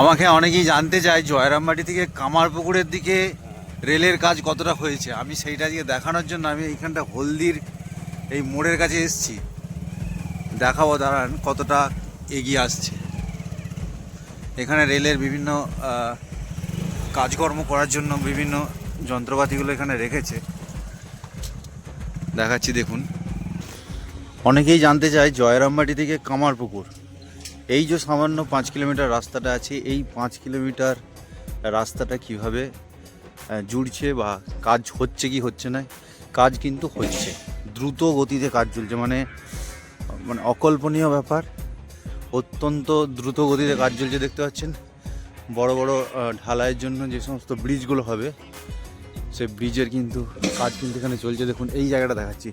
আমাকে অনেকেই জানতে চায় জয়রামবাটি থেকে কামারপুকুরের দিকে রেলের কাজ কতটা হয়েছে। আমি সেইটা আজকে দেখানোর জন্য আমি এইখানটা হলদির এই মোড়ের কাছে এসছি। দেখাবো, দাঁড়ান, কতটা এগিয়ে আসছে। এখানে রেলের বিভিন্ন কাজকর্ম করার জন্য বিভিন্ন যন্ত্রপাতিগুলো এখানে রেখেছে। দেখাচ্ছি, দেখুন। অনেকেই জানতে চায় জয়রামবাটি থেকে কামারপুকুর। এই যে সামান্য পাঁচ কিলোমিটার রাস্তাটা আছে, এই পাঁচ কিলোমিটার রাস্তাটা কীভাবে জুড়ছে বা কাজ হচ্ছে কি হচ্ছে না, কাজ কিন্তু হচ্ছে। দ্রুত গতিতে কাজ চলছে মানে মানে অকল্পনীয় ব্যাপার। অত্যন্ত দ্রুত গতিতে কাজ চলছে, দেখতে পাচ্ছেন? বড় বড় ঢালাইয়ের জন্য যে সমস্ত ব্রিজগুলো হবে সেই ব্রিজের কিন্তু কাজ কিন্তু এখানে চলছে। দেখুন, এই জায়গাটা দেখাচ্ছি।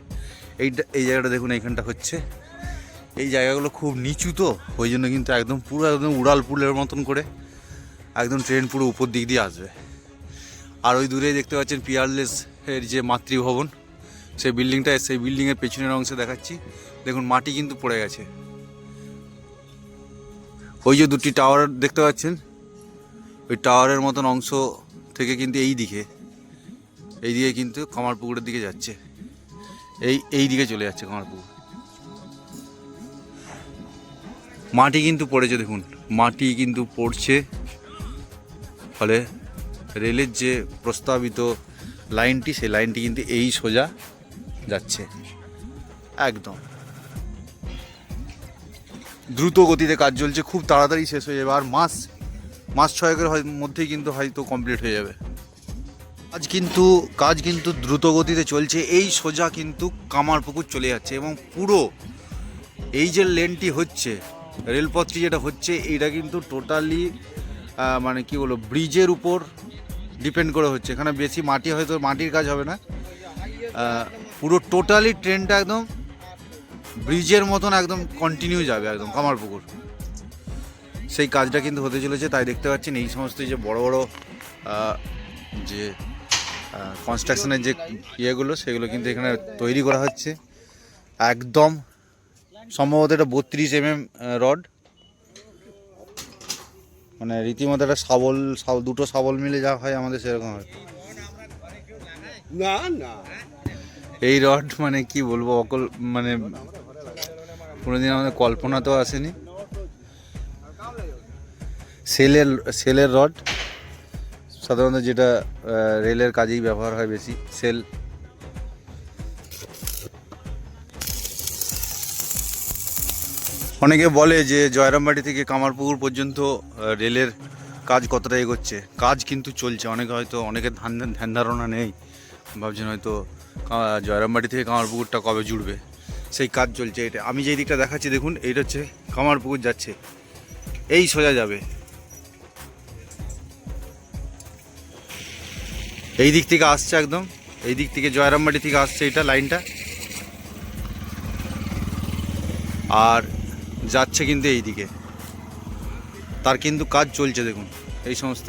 এইটা, এই জায়গাটা দেখুন, এইখানটা হচ্ছে। এই জায়গাগুলো খুব নিচু তো, ওই জন্য কিন্তু একদম পুরো একদম উড়াল পুলের মতন করে একদম ট্রেন পুরো উপর দিক দিয়ে আসবে। আর ওই দূরে দেখতে পাচ্ছেন পিয়ারলেস এর যে মাতৃভবন, সেই বিল্ডিংটা, সেই বিল্ডিংয়ের পেছনের অংশে দেখাচ্ছি। দেখুন, মাটি কিন্তু পড়ে গেছে। ওই যে দুটি টাওয়ার দেখতে পাচ্ছেন, ওই টাওয়ারের মতন অংশ থেকে কিন্তু এই দিকে এই দিকে কিন্তু কামারপুকুরের দিকে যাচ্ছে। এই এই দিকে চলে যাচ্ছে কামারপুকুর মাটি কিন্তু পড়েছে, দেখুন। মাটি কিন্তু পড়ছে। ফলে রেলের যে প্রস্তাবিত লাইনটি, সেই লাইনটি কিন্তু এই সোজা যাচ্ছে। একদম। দ্রুত গতিতে কাজ চলছে, খুব তাড়াতাড়ি শেষ হয়ে যাবে। আর মাস মাস ছয়েকের মধ্যেই কিন্তু হয়তো কমপ্লিট হয়ে যাবে। কাজ কিন্তু কাজ কিন্তু দ্রুত গতিতে চলছে। এই সোজা কিন্তু কামারপুকুর চলে যাচ্ছে এবং পুরো এই যে লেনটি হচ্ছে রেলপথটি যেটা হচ্ছে, এইটা কিন্তু টোটালি মানে কি বলব, ব্রিজের উপর ডিপেন্ড করে হচ্ছে। এখানে বেশি মাটি, হয়তো মাটির কাজ হবে না। পুরো টোটালি ট্রেনটা একদম ব্রিজের মতন একদম কন্টিনিউ যাবে, একদম কামারপুকুর। সেই কাজটা কিন্তু হতে চলেছে, তাই দেখতে পাচ্ছেন এই সমস্ত যে বড় বড় যে কনস্ট্রাকশনের যে ইয়েগুলো, সেগুলো কিন্তু এখানে তৈরি করা হচ্ছে। একদম সম্ভবত এটা বত্রিশ এম এম রড। মানে রীতিমতো একটা শাবল দুটো শাবল মিলে যা হয় আমাদের সেরকম হয়। না না। এই রড মানে কি বলব অকল মানে কোনোদিন আমাদের কল্পনা তো আসেনি। সেলের সেলের রড সাধারণত যেটা রেলের কাজেই ব্যবহার হয় বেশি। সেল অনেকে বলে যে জয়রামবাটি থেকে কামারপুকুর পর্যন্ত রেলের কাজ কতটা এগোচ্ছে। কাজ কিন্তু চলছে। অনেকে হয়তো, অনেকের ধান ধ্যান ধারণা নেই। ভাবছেন হয়তো জয়রামবাটি থেকে কামারপুকুরটা কবে জুড়বে। সেই কাজ চলছে এটা। আমি যেই দিকটা দেখাচ্ছি, দেখুন, এইটা হচ্ছে কামারপুকুর যাচ্ছে। এই সোজা যাবে। এই দিক থেকে আসছে একদম। এই দিক থেকে জয়রামবাটি থেকে আসছে এটা লাইনটা। আর যাচ্ছে কিন্তু এই দিকে তার কিন্তু কাজ চলছে, দেখুন। এই সমস্ত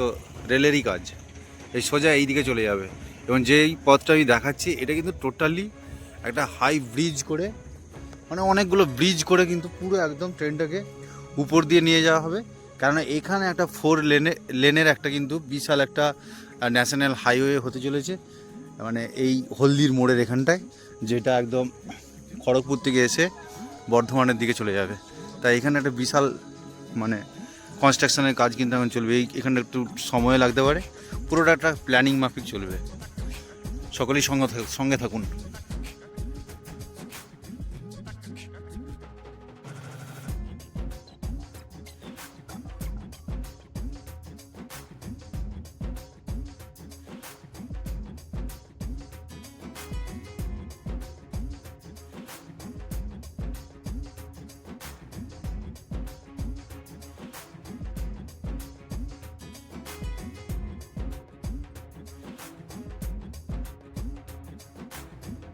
রেলেরই কাজ। এই সোজা এই দিকে চলে যাবে। এবং যেই পথটা আমি দেখাচ্ছি, এটা কিন্তু টোটালি একটা হাই ব্রিজ করে মানে অনেকগুলো ব্রিজ করে কিন্তু পুরো একদম ট্রেনটাকে উপর দিয়ে নিয়ে যাওয়া হবে। কেননা এখানে একটা ফোর লেনে লেনের একটা কিন্তু বিশাল একটা ন্যাশনাল হাইওয়ে হতে চলেছে। মানে এই হলদির মোড়ের এখানটায়, যেটা একদম খড়গপুর থেকে এসে বর্ধমানের দিকে চলে যাবে। তাই এখানে একটা বিশাল মানে কনস্ট্রাকশনের কাজ কিন্তু এখন চলবে। এই, এখানে একটু সময় লাগতে পারে। পুরোটা একটা প্ল্যানিং মাফিক চলবে। সকলেই সঙ্গে সঙ্গে থাকুন।